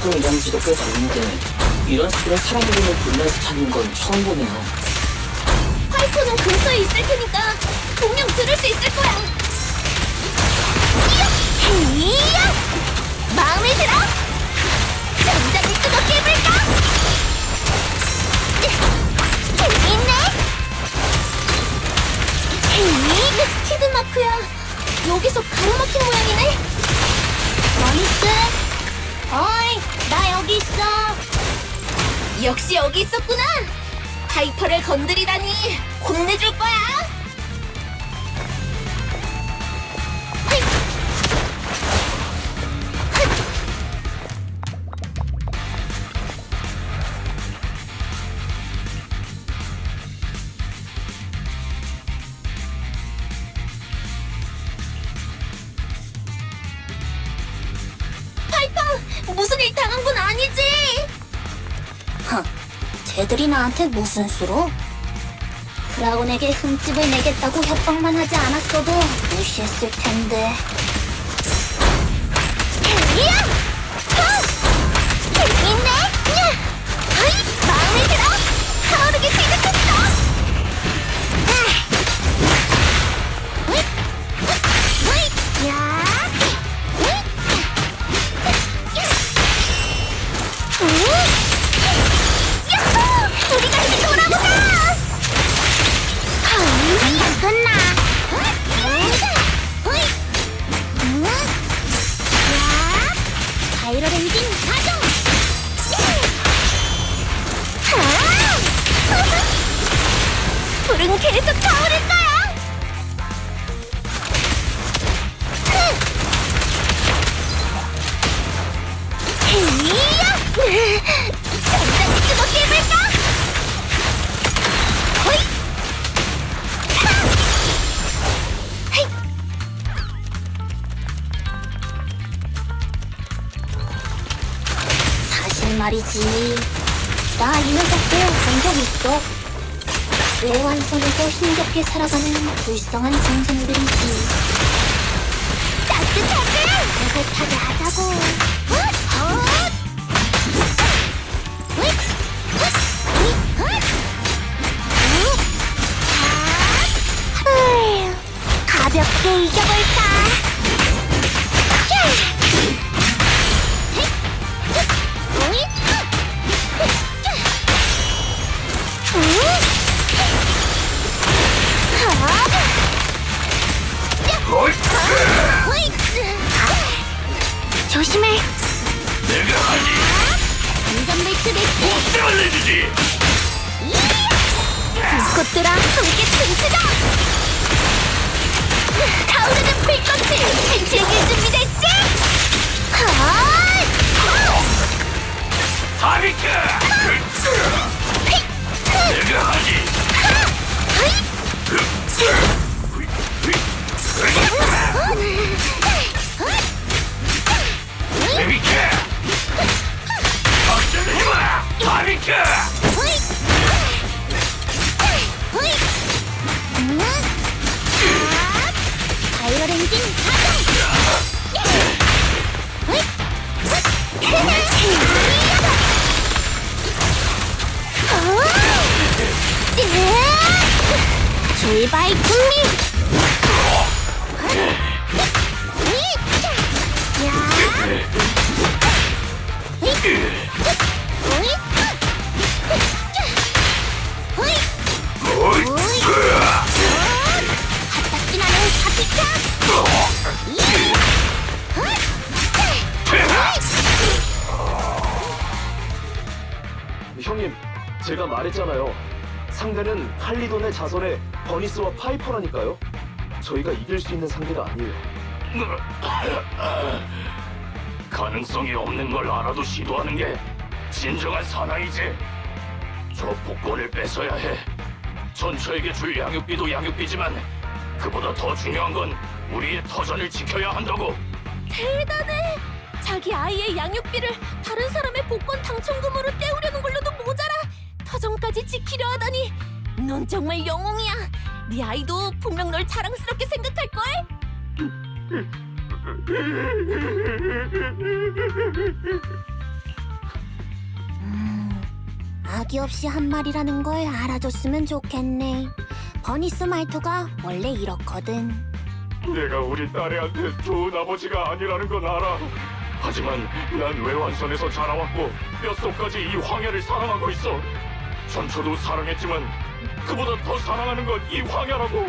가끔 일한 지도 꽤 됐는데 이런 식으로 사람 이름을 불러서 찾는 건 처음 보네요. 파이프는 근처에 있을 테니까 분명 들을 수 있을 거야. 역시 여기 있었구나. 파이퍼를 건드리다니 혼내줄 거야. 쟤들이 나한테 무슨 수로? 브라운에게 흠집을 내겠다고 협박만 하지 않았어도 무시했을 텐데. 이야! 어이! 마음에 들어! 아! 야! 엔진 가동! 아! 불은 계속 타오를 거야! 선에서 힘겹게 살아가는 불쌍한 짐승들이지. 따뜻하게 하자고. 헛! 헛! 헛! 가볍게 이겨볼까? 안전벨트 매치. 못 잘라내주지. 꽃들아 함께 춤추자. 타오르는 불꽃을 즐길 준비됐지? 헛! 다 비켜. 내가 하지. 형님, 제가 말했잖아요. 상대는 칼리돈의 자손의 버니스와 파이퍼라니까요. 저희가 이길 수 있는 상대가 아니에요. 가능성이 없는 걸 알아도 시도하는 게 진정한 사나이지. 저 복권을 뺏어야 해. 전처에게 줄 양육비도 양육비지만 그보다 더 중요한 건 우리의 터전을 지켜야 한다고. 대단해! 자기 아이의 양육비를 다른 사람의 복권 당첨금으로 떼우려는 걸로도 모자라 터전까지 지키려 하다니 넌 정말 영웅이야 네 아이도 분명 널 자랑스럽게 생각할 걸? 음, 악의 없이 한 말이라는 걸 알아줬으면 좋겠네. 버니스 말투가 원래 이렇거든. 내가 우리 딸애한테 좋은 아버지가 아니라는 건 알아. 하지만 난 외환선에서 자라왔고 뼛속까지 이 황야를 사랑하고 있어. 전초도 사랑했지만 그보다 더 사랑하는 건 이 황야라고.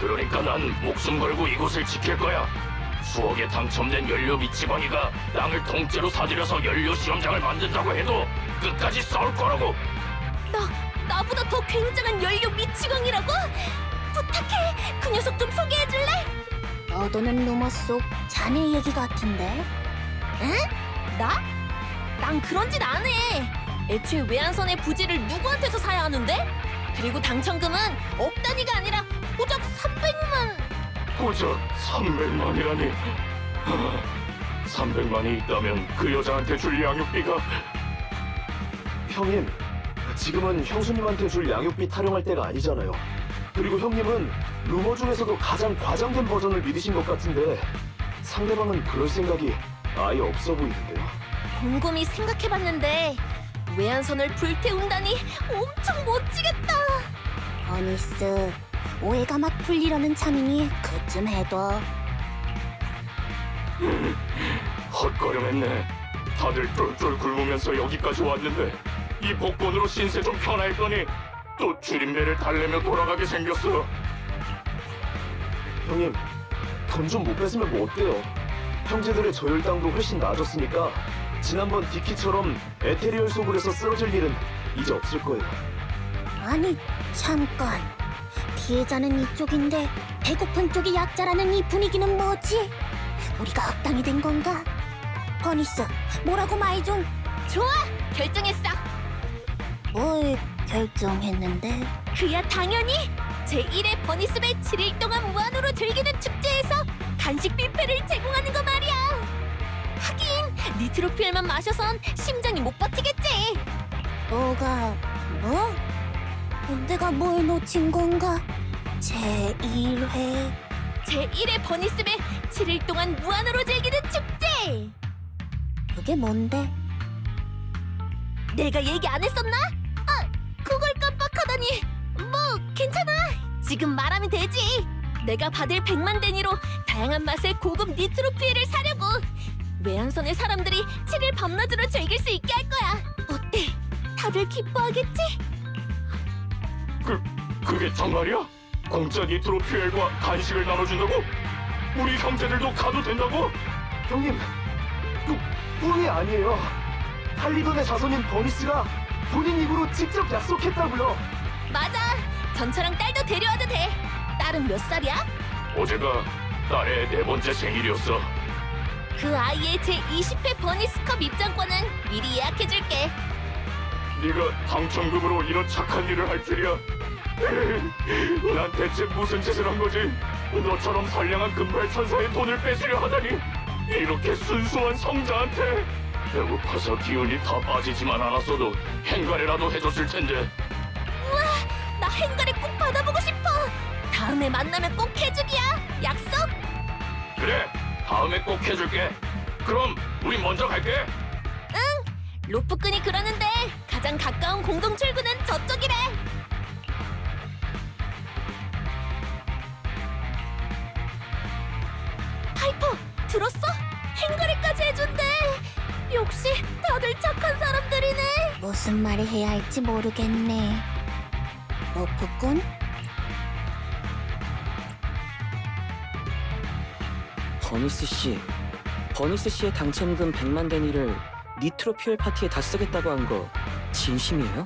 그러니까 난 목숨 걸고 이곳을 지킬 거야. 수억에 당첨된 연료 미치광이가 땅을 통째로 사들여서 연료 실험장을 만든다고 해도 끝까지 싸울 거라고. 나 나보다 더 굉장한 연료 미치광이라고? 부탁해. 그 녀석 좀 소개해줄래? 너도는 루머 속 자네 얘기 같은데? 나? 난 그런 짓 안 해. 애초에 외환선의 부지를 누구한테서 사야 하는데? 그리고 당첨금은 억 단위가 아니라 고작 300만. 고작 300만이라니. 300만이 있다면 그 여자한테 줄 양육비가 형님, 지금은 형수님한테 줄 양육비 타령할 때가 아니잖아요. 그리고 형님은 루머 중에서도 가장 과장된 버전을 믿으신 것 같은데 상대방은 그럴 생각이 아예 없어 보이는데요. 곰곰이 생각해봤는데 외환선을 불태운다니 엄청 멋지겠다. 버니스, 오해가 막 풀리려는 참이니 그쯤 해둬. 헛걸음했네. 다들 쫄쫄 굶으면서 여기까지 왔는데 이 복권으로 신세 좀 편할거니 또 줄임배를 달래며 돌아가게 생겼어. 형님, 돈 좀 못 뺏으면 뭐 어때요? 형제들의 저혈당도 훨씬 나아졌으니까 지난번 디키처럼 에테리얼 소굴에서 쓰러질 일은 이제 없을 거예요. 아니, 잠깐. 피해자는 이쪽인데 배고픈 쪽이 약자라는 이 분위기는 뭐지? 우리가 악당이 된 건가? 버니스, 뭐라고 말 좀. 좋아, 결정했어. 뭘 결정했는데? 그야 당연히 제1회 버니스배 7일 동안 무한으로 즐기는 축제에서 간식 뷔페를 제공하는 거 말이야. 하긴 니트로필만 마셔선 심장이 못 버티겠지. 뭐가, 뭐? 내가 뭘 놓친 건가? 제1회. 제1회 버니스배 7일 동안 무한으로 즐기는 축제. 그게 뭔데? 내가 얘기 안 했었나? 아, 그걸 깜빡하다니. 뭐 괜찮아. 지금 말하면 되지. 내가 받을 100만 데니로 다양한 맛의 고급 니트로피에를 사려고. 외항선의 사람들이 7일 밤낮으로 즐길 수 있게 할 거야. 어때? 다들 기뻐하겠지? 그 그게 정말이야? 공짜 니트로 퓨엘과 간식을 나눠준다고? 우리 형제들도 가도 된다고? 형님, 그 꿈이 아니에요. 할리돈의 자손인 버니스가 본인 입으로 직접 약속했다고요. 맞아. 전처랑 딸도 데려와도 돼. 딸은 몇 살이야? 어제가 딸의 네 번째 생일이었어. 그 아이의 제20회 버니스컵 입장권은 미리 예약해줄게. 네가 당첨금으로 이런 착한 일을 할 줄이야. 난 대체 무슨 짓을 한 거지? 너처럼 선량한 금발 천사의 돈을 뺏으려 하다니 이렇게 순수한 성자한테 배고파서 기운이 다 빠지지만 않았어도 행가래라도 해줬을 텐데 나 행가리 꼭 받아보고 싶어. 다음에 만나면 꼭 해주기야. 약속? 그래 다음에 꼭 해줄게. 그럼 우리 먼저 갈게. 로프끈이 그러는데 가장 가까운 공동 출구는 저쪽이래. 들었어? 행거리까지 해준대. 역시 다들 착한 사람들이네. 무슨 말을 해야 할지 모르겠네. 로프꾼? 버니스 씨, 버니스 씨의 당첨금 100만 데니를 니트로 퓨엘 파티에 다 쓰겠다고 한 거 진심이에요?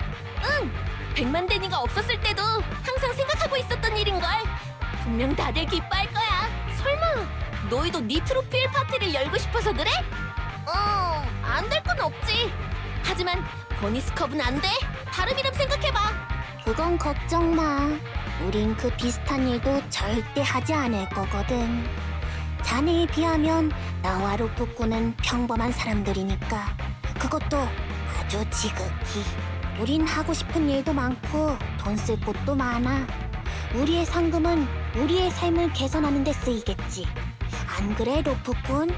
백만 데니가 없었을 때도 항상 생각하고 있었던 일인걸. 분명 다들 기뻐할 거야. 설마 너희도 니트로필 파티를 열고 싶어서 그래? 어, 안 될 건 없지. 하지만 버니스컵은 안 돼. 다른 이름 생각해봐. 그건 걱정 마. 우린 그 비슷한 일도 절대 하지 않을 거거든. 자네에 비하면 나와 로프꾼은 평범한 사람들이니까. 그것도 아주 지극히. 우린 하고 싶은 일도 많고 돈 쓸 곳도 많아. 우리의 상금은 우리의 삶을 개선하는 데 쓰이겠지. 안 그래, 로프꾼?